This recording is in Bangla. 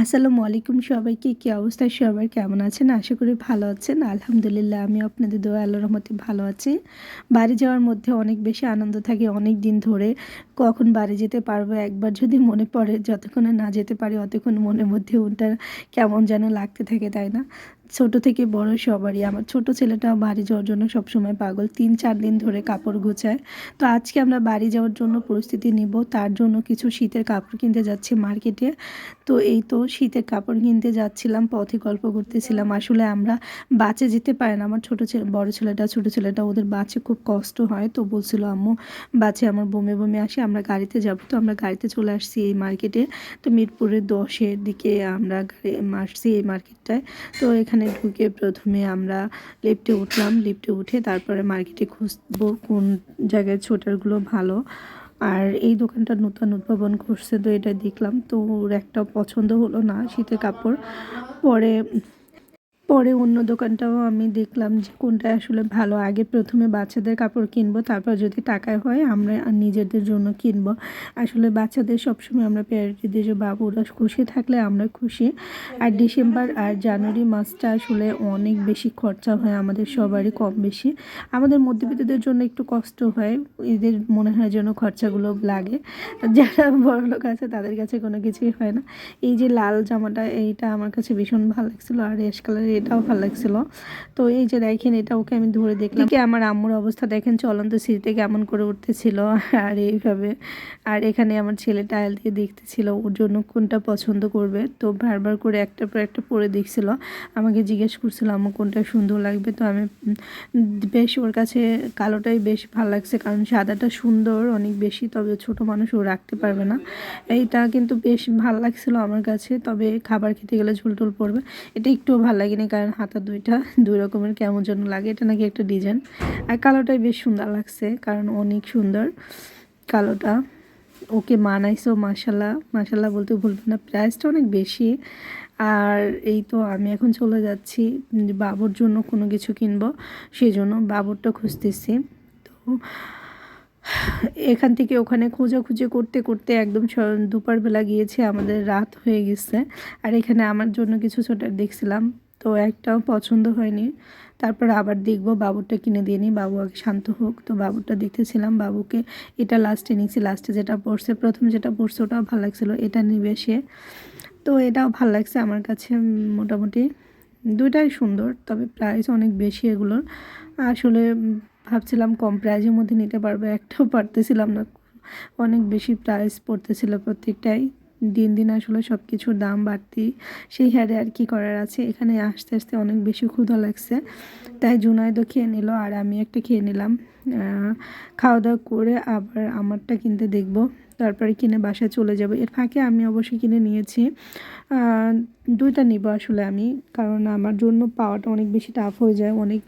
আসসালামু আলাইকুম সবাইকে, কি অবস্থা? সবাই কেমন আছেন? আশা করি ভালো আছেন। আলহামদুলিল্লাহ আমি আপনাদের দোয়া আল্লাহর রহমতে ভালো আছি। বাড়ি যাওয়ার মধ্যে অনেক বেশি আনন্দ থাকে। অনেক দিন ধরে কখন বাড়ি যেতে পারব? একবার যদি মনে পড়ে, যতক্ষণে না যেতে পারি, অতক্ষণ মনের মধ্যে ওটা কেমন যেন লাগতে থাকে, তাই না? ছোট থেকে বড় সবারই। আমার ছোট ছেলেটাও বাড়ি যাওয়ার জন্য সবসময় পাগল। তিন, চার দিন ধরে কাপড় গোছায়। তো আজকে আমরা বাড়ি যাওয়ার জন্য পরিস্থিতি নিব। তার জন্য কিছু শীতের কাপড় কিনতে যাচ্ছি মার্কেটে। তো এই তো শীতের কাপড় কিনতে যাচ্ছিলাম, পথে গল্প করতেছিলাম। আসলে আমরা বাঁচে যেতে পারে না। আমার ছোটো ছেলে, বড়ো ছেলেটা, ছোটো ছেলেটা, ওদের বাঁচে খুব কষ্ট হয়। তো বলছিল, আম্মু, বাঁচে, আমার বমে বমে আসে। আমরা গাড়িতে যাব, তো আমরা গাড়িতে চলে আসছি এই মার্কেটে, তো মিরপুরের দশের দিকে আমরা গাড়ি আসছি এই মার্কেটটায়। তো এখানে ঢুকে প্রথমে আমরা লিফটে উঠলাম, লিফটে উঠে তারপরে মার্কেটে খুঁজবো কোন জায়গায় ছোটারগুলো ভালো। আর এই দোকানটা নতুন উদ্ভাবন করছে তো এটা দেখলাম, তো ওর একটা পছন্দ হলো না, শীতের কাপড়। পরে পরে অন্য দোকানটাও আমি দেখলাম যে কোনটা আসলে ভালো। আগে প্রথমে বাচ্চাদের কাপড় কিনবো, তারপর যদি টাকায় হয় আমরা নিজেদের জন্য কিনবো। আসলে বাচ্চাদের সবসময় আমরা প্রায়োরিটি দিই যে বাবুরা খুশি থাকলে আমরা খুশি। আর ডিসেম্বর আর জানুয়ারি মাসটা আসলে অনেক বেশি খরচা হয় আমাদের সবারই কম বেশি। আমাদের মধ্যবিত্তদের জন্য একটু কষ্ট হয়, এদের মনে হয় যেন খরচাগুলো লাগে। যারা বড় লোক আছে তাদের কাছে কোনো কিছুই হয় না। এই যে লাল জামাটা, এইটা আমার কাছে ভীষণ ভালো লাগছিল। আর রেশ কালারের এটাও ভালো লাগছিল। তো এই যে দেখেন, এটা ওকে আমি ধরে দেখলাম। কি আমার আম্মুর অবস্থা দেখেন, চলন্ত সিঁড়িতে কেমন করে উঠতেছিল। আর এইভাবে, আর এখানে আমার ছেলে টাইল দিয়ে দেখতেছিল, ওর জন্য কোনটা পছন্দ করবে। তো বারবার করে একটা পর একটা পরে দেখছিল। আমাকে জিজ্ঞেস করছিল আমার কোনটা সুন্দর লাগবে? তো আমি বেশ ওর কাছে কালোটাই বেশ ভালো লাগছে, কারণ সাদাটা সুন্দর, অনেক বেশি, তবে ছোট মানুষ ও রাখতে পারবে না। এইটা কিন্তু বেশ ভালো লাগছিল আমার কাছে, তবে খাবার খেতে গেলে ঝুল টুল পড়বে। এটা একটুও ভালো লাগেনি। কারণ হাতা দুইটা, দুই রকমের কেমন যেন লাগে। এটা নাকি একটা ডিজাইন আর কালোটাই বেশ সুন্দর লাগছে, কারণ অনেক সুন্দর কালোটা। ওকে মানাইছো মাসাল্লাহ মাসাল্লাহ বলতে ভুলবে না প্রাইসটা অনেক বেশি। আর এই তো আমি এখন চলে যাচ্ছি বাবুর জন্য কোনো কিছু কিনবো সেই জন্য বাবুরটা খুঁজতেছি। তো এখান থেকে ওখানে খোঁজাখুঁজি করতে করতে একদম দুপুরবেলা গিয়েছে, আমাদের রাত হয়ে গেছে। আর এখানে আমার জন্য কিছু ছোটার দেখছিলাম তো একটাও পছন্দ হয়নি। তারপর আবার দেখব, বাবুরটা কিনে দিয়ে নিই, বাবু আগে শান্ত হোক। তো বাবুরটা দেখতেছিলাম, বাবুকে এটা লাস্টে নিচ্ছি লাস্টে যেটা পড়ছে, প্রথম যেটা পড়ছে ওটাও ভালো লাগছিল, এটা নিবে সে। তো এটাও ভালো লাগছে আমার কাছে মোটামুটি। দুইটাই সুন্দর, তবে প্রাইস অনেক বেশি এগুলোর। আসলে ভাবছিলাম কম প্রাইজের মধ্যে নিতে পারবে, একটাও পারতেছিলাম না। অনেক বেশি প্রাইস পড়তেছিল প্রত্যেকটাই। দিন দিন আসলে সব কিছুর দাম বাড়তি। সেই হারে আর কি করার আছে? এখানে আসতে আসতে অনেক বেশি ক্ষুধা লাগছে। তাই জুনাইদও খেয়ে নিল আর আমি একটা খেয়ে নিলাম। খাওয়া দাওয়া করে আবার আমারটা কিনতে দেখব। তারপরে কিনে বাসায় চলে যাব। এর ফাঁকে আমি অবশ্যই কিনে নিয়েছি। দুইটা নিব আসলে আমি। কারণ আমার জন্য পাওয়াটা অনেক বেশি টাফ হয়ে যায়। অনেক